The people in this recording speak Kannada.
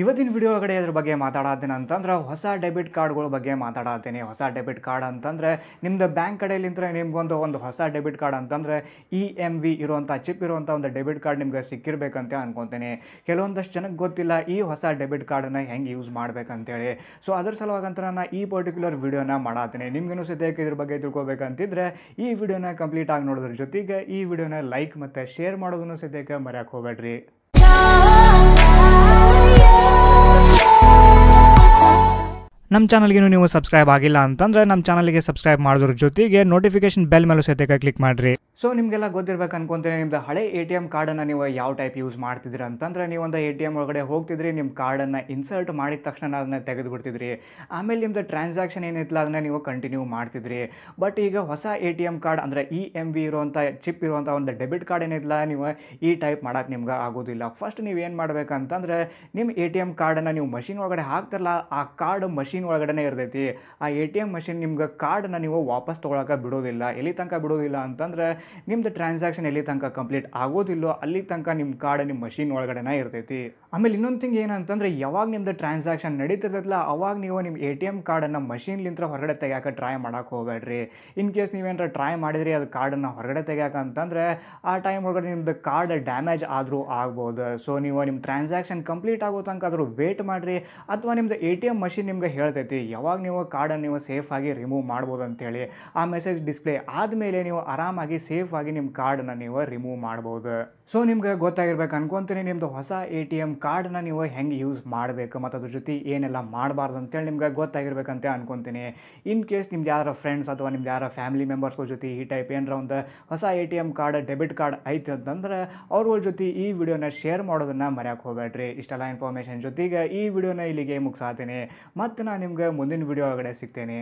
ಇವತ್ತಿನ ವಿಡಿಯೋ ಒಳಗಡೆ ಅದ್ರ ಬಗ್ಗೆ ಮಾತಾಡತ್ತೀನಿ ಅಂತಂದ್ರೆ ಹೊಸ ಡೆಬಿಟ್ ಕಾರ್ಡ್ಗಳ ಬಗ್ಗೆ ಮಾತಾಡತ್ತೀನಿ ಹೊಸ ಡೆಬಿಟ್ ಕಾರ್ಡ್ ಅಂತಂದ್ರೆ ನಿಮ್ದು ಬ್ಯಾಂಕ್ ಕಡೆಯಲ್ಲಿಂದ ನಿಮ್ಗೊಂದು ಒಂದು ಹೊಸ ಡೆಬಿಟ್ ಕಾರ್ಡ್ ಅಂತಂದ್ರೆ ಇ ಎಂ ವಿ ಇರುವಂಥ ಚಿಪ್ ಇರುವಂಥ ಒಂದು ಡೆಬಿಟ್ ಕಾರ್ಡ್ ನಿಮ್ಗೆ ಸಿಕ್ಕಿರ್ಬೇಕಂತ ಅನ್ಕೊತೀನಿ. ಕೆಲವೊಂದಷ್ಟು ಜನಕ್ಕೆ ಗೊತ್ತಿಲ್ಲ ಈ ಹೊಸ ಡೆಬಿಟ್ ಕಾರ್ಡನ್ನು ಹೆಂಗೆ ಯೂಸ್ ಮಾಡ್ಬೇಕಂತೇಳಿ. ಸೊ ಅದ್ರ ಸಲುವಾಗಂತ ನಾನು ಈ ಪರ್ಟಿಕ್ಯುಲರ್ ವಿಡಿಯೋನ ಮಾಡಾತೀನಿ. ನಿಮ್ಗೇನು ಸದ್ಯಕ್ಕೆ ಇದ್ರ ಬಗ್ಗೆ ತಿಳ್ಕೊಬೇಕಂತಿದ್ರೆ ಈ ವಿಡಿಯೋನ ಕಂಪ್ಲೀಟ್ ಆಗಿ ನೋಡೋದ್ರ ಜೊತೆಗೆ ಈ ವಿಡಿಯೋನ ಲೈಕ್ ಮತ್ತು ಶೇರ್ ಮಾಡೋದನ್ನು ಸದ್ಯಕ್ಕೆ ಮರ್ಯಾಕೆ ಹೋಗ್ಬೇಡ್ರಿ. ನಮ್ಮ ಚಾನಲ್ಗೆ ನೀವು ಸಬ್ಸ್ಕ್ರೈಬ್ ಆಗಿಲ್ಲ ಅಂತಂದ್ರೆ ನಮ್ಮ ಚಾನಲ್ಗೆ ಸಬ್ಸ್ಕ್ರೈಬ್ ಮಾಡೋದ್ರ ಜೊತೆಗೆ ನೋಟಿಫಿಕೇಶನ್ ಬೆಲ್ ಮೇಲೂ ಸಹಿತ ಕ್ಲಿಕ್ ಮಾಡಿರಿ. ಸೊ ನಿಮಗೆಲ್ಲ ಗೊತ್ತಿರ್ಬೇಕು ಅನ್ಕೊಂತೀನಿ, ನಿಮ್ದು ಹಳೆ ಎ ಟಿ ಎಂ ಕಾರ್ಡನ್ನು ನೀವು ಯಾವ ಟೈಪ್ ಯೂಸ್ ಮಾಡ್ತಿದ್ರಿ ಅಂತಂದ್ರೆ ನೀವು ಒಂದು ಎ ಟಿ ಎಂ ಒಳಗಡೆ ಹೋಗ್ತಿದ್ರಿ ನಿಮ್ಮ ಕಾರ್ಡನ್ನು ಇನ್ಸರ್ಟ್ ಮಾಡಿದ ತಕ್ಷಣ ಅದನ್ನ ತೆಗೆದು ಬಿಡ್ತಿದ್ರಿ ಆಮೇಲೆ ನಿಮ್ದು ಟ್ರಾನ್ಸಾಕ್ಷನ್ ಏನಿತ್ತಲ್ಲ ಅದನ್ನ ನೀವು ಕಂಟಿನ್ಯೂ ಮಾಡ್ತಿದ್ರಿ. ಬಟ್ ಈಗ ಹೊಸ ಎ ಟಿ ಎಂ ಕಾರ್ಡ್ ಅಂದರೆ ಇ ಎಂ ವಿ ಇರುವಂಥ ಚಿಪ್ ಇರುವಂಥ ಒಂದು ಡೆಬಿಟ್ ಕಾರ್ಡ್ ಏನಿಲ್ಲ ನೀವು ಈ ಟೈಪ್ ಮಾಡೋಕ್ಕೆ ನಿಮ್ಗೆ ಆಗೋದಿಲ್ಲ. ಫಸ್ಟ್ ನೀವು ಏನು ಮಾಡ್ಬೇಕಂತಂದ್ರೆ ನಿಮ್ಮ ಎ ಟಿ ಎಂ ಕಾರ್ಡನ್ನು ನೀವು ಮಷಿನ್ ಒಳಗಡೆ ಹಾಕ್ತಿರಲ್ಲ, ಆ ಕಾರ್ಡ್ ಮಷಿನ್ ಒಳಗಡೆ ಇರ್ತೈತಿ. ಆ ಎ ಟಿ ಎಂ ಮಷಿನ್ ನಿಮ್ಗೆ ಕಾರ್ಡನ್ನ ನೀವು ವಾಪಸ್ ತೊಗೊಳಕ್ಕೆ ಬಿಡೋದಿಲ್ಲ. ಎಲ್ಲಿ ತನಕ ಬಿಡೋದಿಲ್ಲ ಅಂತಂದ್ರೆ ನಿಮ್ದು ಟ್ರಾನ್ಸಾಕ್ಷನ್ ಎಲ್ಲಿ ತನಕ ಕಂಪ್ಲೀಟ್ ಆಗೋದಿಲ್ಲೋ ಅಲ್ಲಿ ತನಕ ನಿಮ್ಮ ಕಾರ್ಡ್ ನಿಮ್ಮ ಮಷಿನ್ ಒಳಗಡೆನೇ ಇರ್ತೈತಿ. ಆಮೇಲೆ ಇನ್ನೊಂದು ಥಿಂಗ್ ಏನಂತಂದ್ರೆ ಯಾವಾಗ ನಿಮ್ದು ಟ್ರಾನ್ಸಾಕ್ಷನ್ ನಡೀತಿರ್ತೈತಲ್ಲ, ಅವಾಗ ನೀವು ನಿಮ್ಮ ಎ ಟಿ ಎಂ ಕಾರ್ಡನ್ನು ಮಷಿನ್ಲಿಂತ್ರ ಹೊರಗಡೆ ತೆಗಿಯೋಕೆ ಟ್ರೈ ಮಾಡೋಕೆ ಹೋಗಬೇಡ್ರಿ. ಇನ್ ಕೇಸ್ ನೀವೇನಾರ ಟ್ರೈ ಮಾಡಿದ್ರಿ, ಅದು ಕಾರ್ಡನ್ನು ಹೊರಗಡೆ ತೆಗಿಯೋಕೆ ಅಂತಂದರೆ ಆ ಟೈಮ್ ಒಳಗಡೆ ನಿಮ್ಮದು ಕಾರ್ಡ್ ಡ್ಯಾಮೇಜ್ ಆದರೂ ಆಗ್ಬೋದು. ಸೊ ನೀವು ನಿಮ್ಮ ಟ್ರಾನ್ಸಾಕ್ಷನ್ ಕಂಪ್ಲೀಟ್ ಆಗೋ ತನಕ ಆದರೂ ವೇಟ್ ಮಾಡಿರಿ. ಅಥವಾ ನಿಮ್ಮದು ಎ ಟಿ ಎಂ ಮಷಿನ್ ನಿಮ್ಗೆ ಹೇಳ್ತೈತಿ, ಯಾವಾಗ ನೀವು ಕಾರ್ಡನ್ನು ನೀವು ಸೇಫಾಗಿ ರಿಮೂವ್ ಮಾಡ್ಬೋದು ಅಂತೇಳಿ ಆ ಮೆಸೇಜ್ ಡಿಸ್ಪ್ಲೇ ಆದಮೇಲೆ ನೀವು ಆರಾಮಾಗಿ ಸೇಫ್ ಆಗಿ ನಿಮ್ಮ ಕಾರ್ಡನ್ನು ನೀವು ರಿಮೂವ್ ಮಾಡ್ಬೋದು. ಸೊ ನಿಮ್ಗೆ ಗೊತ್ತಾಗಿರ್ಬೇಕು, ಅನ್ಕೊಂತೀನಿ ನಿಮ್ಮದು ಹೊಸ ಎ ಟಿ ಎಂ ಕಾರ್ಡನ್ನ ನೀವು ಹೆಂಗೆ ಯೂಸ್ ಮಾಡಬೇಕು ಮತ್ತು ಅದ್ರ ಜೊತೆ ಏನೆಲ್ಲ ಮಾಡಬಾರ್ದು ಅಂತೇಳಿ ನಿಮ್ಗೆ ಗೊತ್ತಾಗಿರ್ಬೇಕಂತ ಅನ್ಕೊಂತೀನಿ. ಇನ್ ಕೇಸ್ ನಿಮ್ದು ಯಾರ ಫ್ರೆಂಡ್ಸ್ ಅಥವಾ ನಿಮ್ದು ಯಾರ ಫ್ಯಾಮಿಲಿ ಮೆಂಬರ್ಸ್ಗಳ ಜೊತೆ ಈ ಟೈಪ್ ಏನಾರ ಒಂದು ಹೊಸ A T M card debit card ಐತೆ ಅಂತಂದ್ರೆ ಅವ್ರಗಳ ಜೊತೆ ಈ ವಿಡಿಯೋನ ಶೇರ್ ಮಾಡೋದನ್ನು ಮರೆಯೋಕೆ ಹೋಗ್ಬೇಡ್ರಿ. ಇಷ್ಟೆಲ್ಲ ಇನ್ಫಾರ್ಮೇಷನ್ ಜೊತೆಗೆ ಈ ವಿಡಿಯೋನ ಇಲ್ಲಿಗೆ ಮುಗಿಸಾತೀನಿ. ಮತ್ತು ನಾನು ನಿಮ್ಗೆ ಮುಂದಿನ ವಿಡಿಯೋ ಒಳಗಡೆ ಸಿಗ್ತೇನೆ.